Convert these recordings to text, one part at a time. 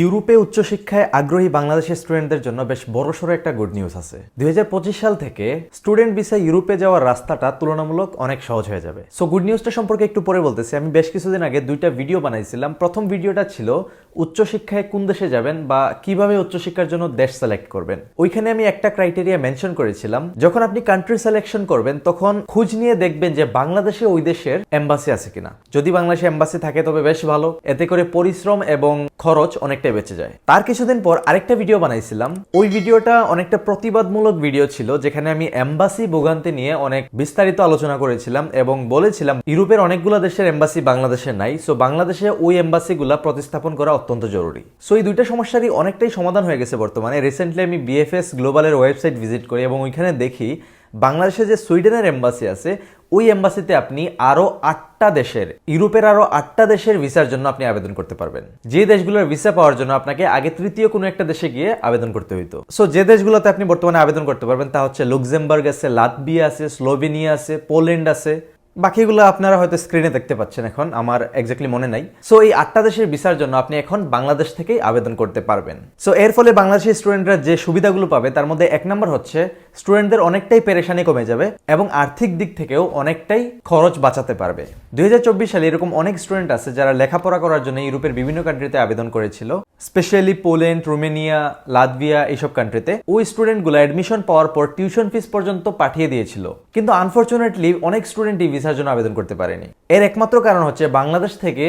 ইউরোপে উচ্চশিক্ষায় আগ্রহী বাংলাদেশের স্টুডেন্টদের জন্য বেশ বড়সড় একটা গুড নিউজ আছে। দুই হাজার পঁচিশ সাল থেকে স্টুডেন্ট ভিসা ইউরোপে যাওয়ার রাস্তাটা তুলনামূলক অনেক সহজ হয়ে যাবে। সো গুড নিউজটা সম্পর্কে একটু পরে বলতেছি। আমি বেশ কিছুদিন আগে দুইটা ভিডিও বানাইছিলাম। প্রথম ভিডিওটা ছিল উচ্চশিক্ষায় কোন দেশে যাবেন বা কীভাবে উচ্চশিক্ষার জন্য দেশ সিলেক্ট করবেন? ওইখানে আমি একটা ক্রাইটেরিয়া মেনশন করেছিলাম। যখন আপনি কান্ট্রি সিলেকশন করবেন, তখন খোঁজ নিয়ে দেখবেন যে বাংলাদেশে ওই দেশের এম্বাসি আছে কিনা। যদি বাংলাদেশে এম্বাসি থাকে, তবে বেশ ভালো। এতে করে পরিশ্রম এবং খরচ অনেকটাই বেঁচে যায়। তার কিছুদিন পর আরেকটা ভিডিও বানাইছিলাম। ওই ভিডিওটা অনেকটা প্রতিবাদমূলক ভিডিও ছিল, যেখানে আমি এম্বাসি ভোগান্তি নিয়ে অনেক বিস্তারিত আলোচনা করেছিলাম এবং বলেছিলাম, ইউরোপের অনেকগুলো দেশের এম্বাসি বাংলাদেশে নাই। সো বাংলাদেশে ওই এম্বাসিগুলা প্রতিস্থাপন করা অত্যন্ত জরুরি। সো এই দুইটা সমস্যারই অনেকটাই সমাধান হয়ে গেছে বর্তমানে। রিসেন্টলি আমি বিএফএস গ্লোবালের ওয়েবসাইট ভিজিট করি এবং ওইখানে দেখি বাংলাদেশে যে সুইডেনের এম্বাসি আছে, ওই এম্বাসিতে আপনি আরও আটটা দেশের, ইউরোপের আরও আটটা দেশের ভিসার জন্য আপনি আবেদন করতে পারবেন। যে দেশগুলোর ভিসা পাওয়ার জন্য আপনাকে আগে তৃতীয় কোনো একটা দেশে গিয়ে আবেদন করতে হইতো। সো যে দেশগুলোতে আপনি বর্তমানে আবেদন করতে পারবেন তা হচ্ছে লুক্সেমবার্গ আছে লাতবিয়া আছে স্লোভেনিয়া আছে পোল্যান্ড আছে। বাকিগুলো আপনারা হয়তো স্ক্রিনে দেখতে পাচ্ছেন এখন, আমার এক্স্যাক্টলি মনে নাই। সো এই আটটা দেশের ভিসার জন্য আপনি এখন বাংলাদেশ থেকেই আবেদন করতে পারবেন। সো এর ফলে বাংলাদেশের স্টুডেন্টরা যে সুবিধাগুলো পাবে, তার মধ্যে এক নম্বর হচ্ছে স্টুডেন্টদের অনেকটাই পেরেশানি কমে যাবে এবং আর্থিক দিক থেকেও অনেকটাই খরচ বাঁচাতে পারবে। দুই হাজার চব্বিশ সালে এরকম অনেক স্টুডেন্ট আছে যারা লেখাপড়া করার জন্য ইউরোপের বিভিন্ন কান্ট্রিতে আবেদন করেছিল। স্পেশালি পোল্যান্ড রোমেনিয়া লাতভিয়া এইসব কান্ট্রিতে ওই স্টুডেন্টগুলো অ্যাডমিশন পাওয়ার পর টিউশন ফিস পর্যন্ত পাঠিয়ে দিয়েছিল। কিন্তু আনফরচুনেটলি অনেক স্টুডেন্টই ভিসার জন্য আবেদন করতে পারেনি। এর একমাত্র কারণ হচ্ছে বাংলাদেশ থেকে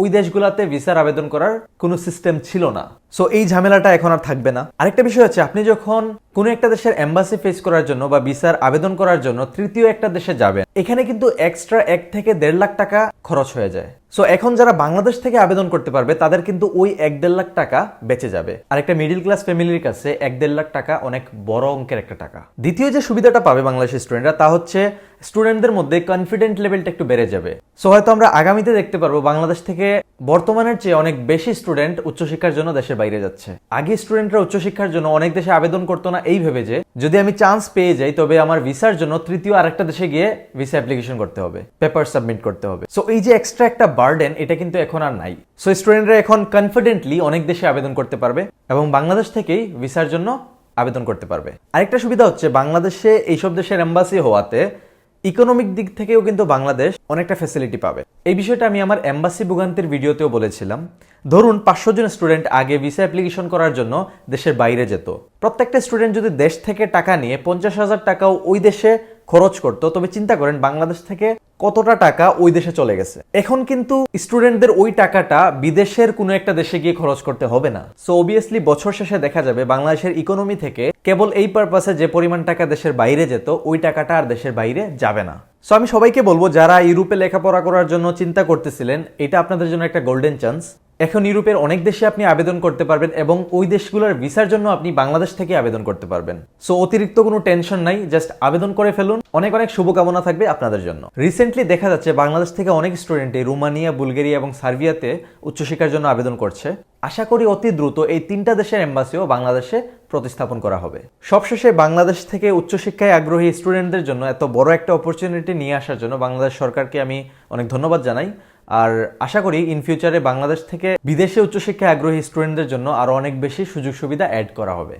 ওই দেশগুলোতে ভিসার আবেদন করার কোনো সিস্টেম ছিল না। সো এই ঝামেলাটা এখন আর থাকবে না। আরেকটা বিষয় হচ্ছে, আপনি যখন কোনো একটা দেশের এম্বাসি ফেস করার জন্য বা ভিসার আবেদন করার জন্য তৃতীয় একটা দেশে যাবেন, এখানে কিন্তু এক্সট্রা এক থেকে দেড় লাখ টাকা খরচ হয়ে যায়। সো এখন যারা বাংলাদেশ থেকে আবেদন করতে পারবে, তাদের কিন্তু ওই এক দেড় লাখ টাকা বেঁচে যাবে। আর একটা মিডিল ক্লাস ফ্যামিলির কাছে এক দেড় লাখ টাকা অনেক বড় অঙ্কের একটা টাকা। দ্বিতীয় যে সুবিধাটা পাবে বাংলাদেশের স্টুডেন্টরা তা হচ্ছে স্টুডেন্টদের মধ্যে কনফিডেন্ট লেভেলটা একটু বেড়ে যাবে। সো হয়তো আমরা আগামীতে দেখতে পারব, বাংলাদেশ থেকে বর্তমানের চেয়ে অনেক বেশি স্টুডেন্ট উচ্চশিক্ষার জন্য দেশের বাইরে যাচ্ছে। আগে স্টুডেন্টরা উচ্চশিক্ষার জন্য অনেক দেশে আবেদন করতো না এই ভেবে যে, যদি আমি চান্স পেয়ে যাই, তবে আমার ভিসার জন্য তৃতীয় আরেকটা দেশে গিয়ে ভিসা অ্যাপ্লিকেশন করতে হবে পেপার সাবমিট করতে হবে। সো এই যে এক্সট্রা একটা বার্ডেন এটা কিন্তু এখন আর নাই। সো স্টুডেন্টরা এখন কনফিডেন্টলি অনেক দেশে আবেদন করতে পারবে এবং বাংলাদেশ থেকেই ভিসার জন্য আবেদন করতে পারবে। আরেকটা সুবিধা হচ্ছে, বাংলাদেশে এইসব দেশের এম্বাসি হওয়াতে ইকোনমিক দিক থেকেও কিন্তু বাংলাদেশ অনেকটা ফ্যাসিলিটি পাবে। এই বিষয়টা আমি আমার এম্বাসি ভোগান্তির ভিডিওতেও বলেছিলাম। ধরুন, পাঁচশো জন স্টুডেন্ট আগে ভিসা অ্যাপ্লিকেশন করার জন্য দেশের বাইরে যেত। প্রত্যেকটা স্টুডেন্ট যদি দেশ থেকে টাকা নিয়ে পঞ্চাশ হাজার টাকাও ওই দেশে খরচ করতো। তবে চিন্তা করেন, বাংলাদেশ থেকে কতটা টাকা ওই দেশে চলে গেছে। এখন কিন্তু স্টুডেন্টদের ওই টাকাটা বিদেশের কোনো একটা দেশে গিয়ে খরচ করতে হবে না। সো অবভিয়াসলি বছর শেষে দেখা যাবে বাংলাদেশের ইকোনমি থেকে কেবল এই পারপাসে যে পরিমাণ টাকা দেশের বাইরে যেত, ওই টাকাটা আর দেশের বাইরে যাবে না। সো আমি সবাইকে বলব, যারা ইউরোপে লেখাপড়া করার জন্য চিন্তা করতেছিলেন, এটা আপনাদের জন্য একটা গোল্ডেন চান্স এখন ইউরোপের অনেক দেশে আপনি আবেদন করতে পারবেন এবং ওই দেশগুলোর ভিসার জন্য আপনি বাংলাদেশ থেকে আবেদন করতে পারবেন। সো অতিরিক্ত কোনো টেনশন নাই জাস্ট আবেদন করে ফেলুন। অনেক অনেক শুভকামনা থাকবে আপনাদের জন্য। রিসেন্টলি দেখা যাচ্ছে বাংলাদেশ থেকে অনেক স্টুডেন্টই রোমানিয়া, বুলগেরিয়া এবং সার্বিয়াতে উচ্চশিক্ষার জন্য আবেদন করছে। আশা করি অতি দ্রুত এই তিনটা দেশের এম্বাসিও বাংলাদেশে প্রতিস্থাপন করা হবে। সবশেষে বাংলাদেশ থেকে উচ্চশিক্ষায় আগ্রহী স্টুডেন্টদের জন্য এত বড় একটা অপরচুনিটি নিয়ে আসার জন্য বাংলাদেশ সরকারকে আমি অনেক ধন্যবাদ জানাই। আর আশা করি ইন ফিউচারে বাংলাদেশ থেকে বিদেশে উচ্চশিক্ষায় আগ্রহী স্টুডেন্টদের জন্য আরও অনেক বেশি সুযোগ সুবিধা অ্যাড করা হবে।